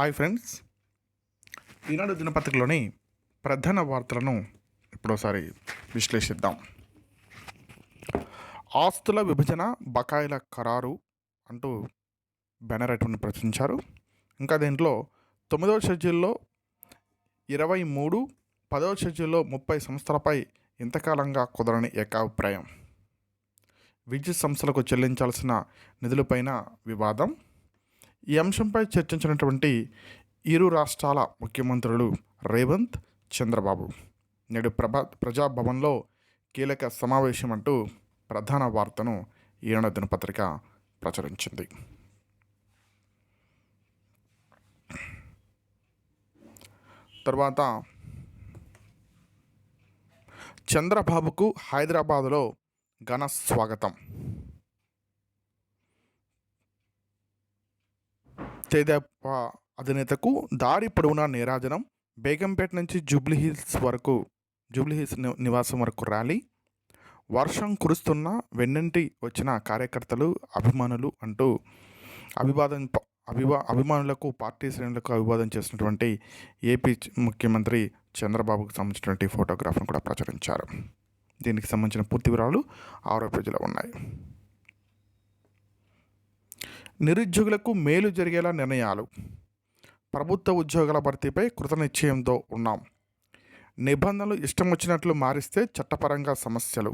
Hi friends. ఈనాడు దినపత్రికలోని ప్రధాన వార్తలను ఇప్పుడోసారి విశ్లేషిద్దాం. ఆస్తుల విభజన బకాయిల ఖరారు అంటూ బ్యానర్ అటువంటి ప్రచురించారు. ఇంకా దీంట్లో తొమ్మిదవ షెడ్యూల్లో ఇరవై మూడు పదవ షెడ్యూల్లో ముప్పై సంస్థలపై ఇంతకాలంగా కుదరని ఏకాభిప్రాయం. విద్యుత్ సంస్థలకు చెల్లించాల్సిన నిధులపైన వివాదం. ఈ అంశంపై చర్చించినటువంటి ఇరు రాష్ట్రాల ముఖ్యమంత్రులు రేవంత్ చంద్రబాబు. నేడు ప్రభా ప్రజాభవన్లో కీలక సమావేశం అంటూ ప్రధాన వార్తను ఈనాడు దినపత్రిక ప్రచురించింది. తర్వాత చంద్రబాబుకు హైదరాబాదులో ఘన స్వాగతం. తెదప్ప అధినేతకు దారి పొడవునా నీరాజనం బేగంపేట నుంచి జూబ్లీ హిల్స్ వరకు జూబ్లీ హిల్స్ నివాసం వరకు ర్యాలీ. వర్షం కురుస్తున్న వెన్నంటి వచ్చిన కార్యకర్తలు అభిమానులు అంటూ అభివాదం అభివా అభిమానులకు పార్టీ శ్రేణులకు అభివాదం చేసినటువంటి ఏపీ ముఖ్యమంత్రి చంద్రబాబుకు సంబంధించినటువంటి ఫోటోగ్రాఫ్ను కూడా ప్రచురించారు. దీనికి సంబంధించిన పూర్తి వివరాలు ఆరో పేజీలో ఉన్నాయి. నిరుద్యోగులకు మేలు జరిగేలా నిర్ణయాలు. ప్రభుత్వ ఉద్యోగాల భర్తీపై కృతనిశ్చయంతో ఉన్నాం. నిబంధనలు ఇష్టం వచ్చినట్లు మారిస్తే చట్టపరంగా సమస్యలు.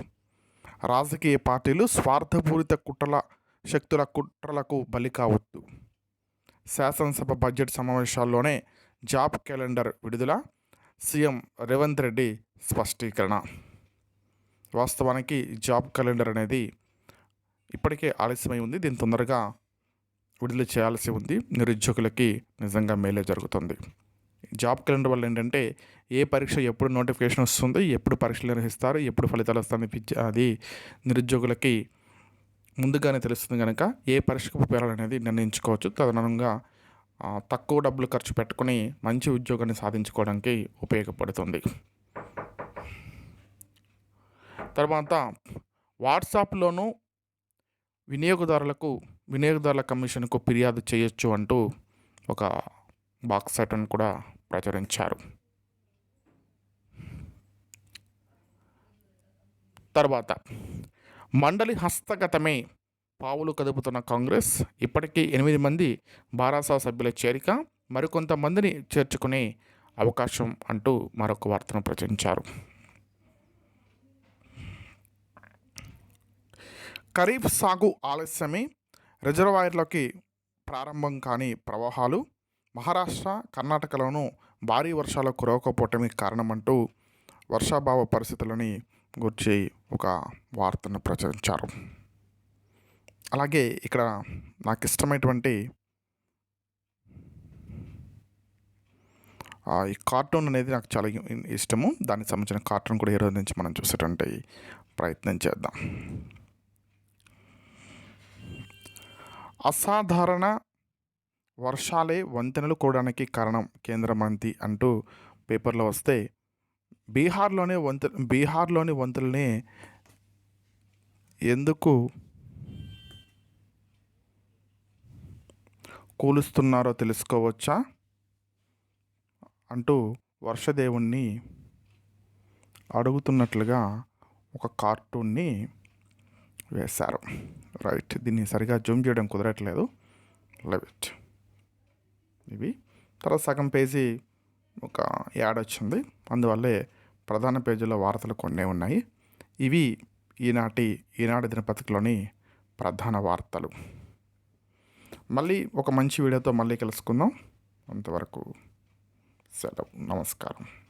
రాజకీయ పార్టీలు స్వార్థపూరిత కుట్రల శక్తుల కుట్రలకు బలి కావద్దు. శాసనసభ బడ్జెట్ సమావేశాల్లోనే జాబ్ క్యాలెండర్ విడుదల సీఎం రేవంత్ రెడ్డి స్పష్టీకరణ. వాస్తవానికి జాబ్ క్యాలెండర్ అనేది ఇప్పటికే ఆలస్యమై ఉంది. దీని తొందరగా విడుదల చేయాల్సి ఉంది. నిరుద్యోగులకి నిజంగా మేలే జరుగుతుంది. జాబ్ క్యాలెండర్ వల్ల ఏంటంటే ఏ పరీక్ష ఎప్పుడు నోటిఫికేషన్ వస్తుంది ఎప్పుడు పరీక్షలు నిర్వహిస్తారు ఎప్పుడు ఫలితాలు వస్తాయని పిచ్చి- అది నిరుద్యోగులకి ముందుగానే తెలుస్తుంది కనుక ఏ పరీక్షకు ప్రిపేర్ అనేది నిర్ణయించుకోవచ్చు. తదనంగా తక్కువ డబ్బులు ఖర్చు పెట్టుకుని మంచి ఉద్యోగాన్ని సాధించుకోవడానికి ఉపయోగపడుతుంది. తర్వాత వాట్సాప్లోనూ వినియోగదారులకు వినియోగదారుల కమిషన్కు ఫిర్యాదు చేయొచ్చు అంటూ ఒక బాక్స్ ఐటన్ కూడా ప్రచురించారు. తర్వాత మండలి హస్తగతమే పావులు కదుపుతున్న కాంగ్రెస్ ఇప్పటికీ ఎనిమిది మంది బారాసా సభ్యుల చేరిక మరికొంతమందిని చేర్చుకునే అవకాశం అంటూ మరొక వార్తను ప్రచురించారు. ఖరీఫ్ సాగు ఆలస్యమే రిజర్వాయర్లోకి ప్రారంభం కాని ప్రవాహాలు మహారాష్ట్ర కర్ణాటకలోనూ భారీ వర్షాలు కురవకపోవటమే కారణమంటూ వర్షాభావ పరిస్థితులని గురించి ఒక వార్తను ప్రచురించారు. అలాగే ఇక్కడ నాకు ఇష్టమైనటువంటి ఆ, ఈ కార్టూన్ అనేది నాకు చాలా ఇష్టము. దానికి సంబంధించిన కార్టూన్ కూడా ఈరోజు రోజు నుంచి మనం చూసేటువంటి ప్రయత్నం చేద్దాం. అసాధారణ వర్షాలే వంతెనలు కూడడానికి కారణం కేంద్ర మంత్రి అంటూ పేపర్లో వస్తే బీహార్లోనే వంతె బీహార్లోని వంతులనే ఎందుకు కూలుస్తున్నారో తెలుసుకోవచ్చా? అంటూ వర్షదేవుణ్ణి అడుగుతున్నట్లుగా ఒక కార్టూన్ని వేశారు. రైట్. దీన్ని సరిగా జూమ్ చేయడం కుదరట్లేదు. లెవిట్ ఇవి. తర్వాత సగం పేజీ ఒక యాడ్ వచ్చింది. అందువల్లే ప్రధాన పేజీలో వార్తలు కొన్ని ఉన్నాయి. ఇవి ఈనాటి ఈనాటి దినపత్రికలోని ప్రధాన వార్తలు. మళ్ళీ ఒక మంచి వీడియోతో మళ్ళీ కలుసుకుందాం. అంతవరకు సెలవు. నమస్కారం.